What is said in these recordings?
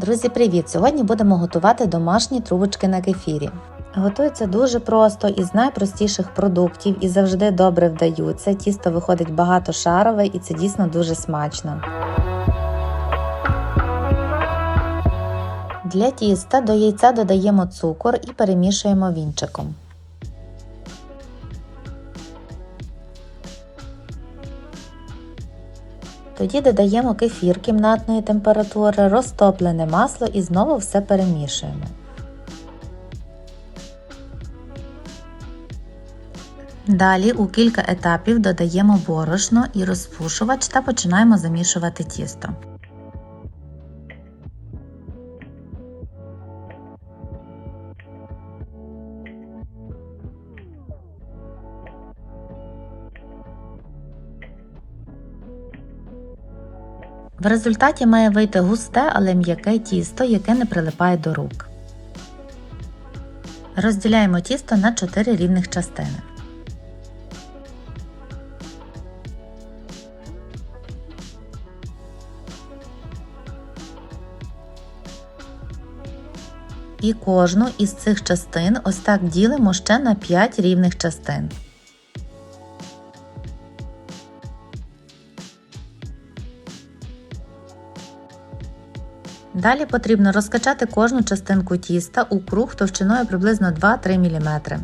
Друзі, привіт! Сьогодні будемо готувати домашні трубочки на кефірі. Готується дуже просто із найпростіших продуктів і завжди добре вдаються. Тісто виходить багатошарове і це дійсно дуже смачно. Для тіста до яйця додаємо цукор і перемішуємо вінчиком. Тоді додаємо кефір кімнатної температури, розтоплене масло і знову все перемішуємо. Далі у кілька етапів додаємо борошно і розпушувач та починаємо замішувати тісто. В результаті має вийти густе, але м'яке тісто, яке не прилипає до рук. Розділяємо тісто на 4 рівних частини. І кожну із цих частин ось так ділимо ще на 5 рівних частин. Далі потрібно розкачати кожну частинку тіста у круг товщиною приблизно 2-3 мм.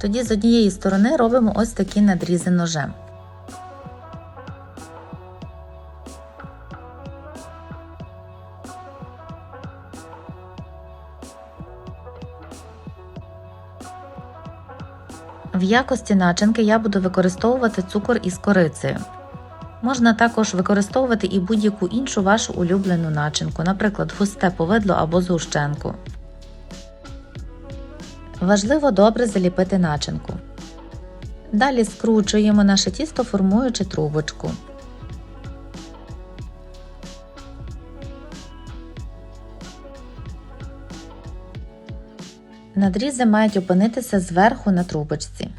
Тоді з однієї сторони робимо ось такі надрізи ножем. В якості начинки я буду використовувати цукор із корицею. Можна також використовувати і будь-яку іншу вашу улюблену начинку, наприклад, густе повидло або згущенку. Важливо добре заліпити начинку. Далі скручуємо наше тісто, формуючи трубочку. Надрізи мають опинитися зверху на трубочці.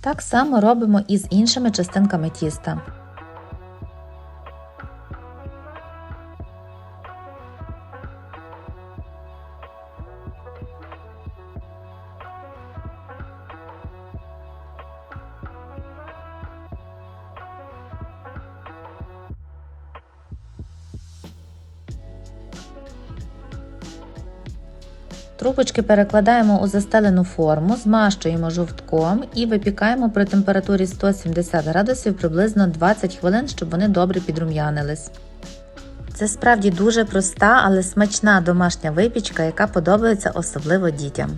Так само робимо і з іншими частинками тіста. Трубочки перекладаємо у застелену форму, змащуємо жовтком і випікаємо при температурі 170 градусів приблизно 20 хвилин, щоб вони добре підрум'янились. Це справді дуже проста, але смачна домашня випічка, яка подобається особливо дітям.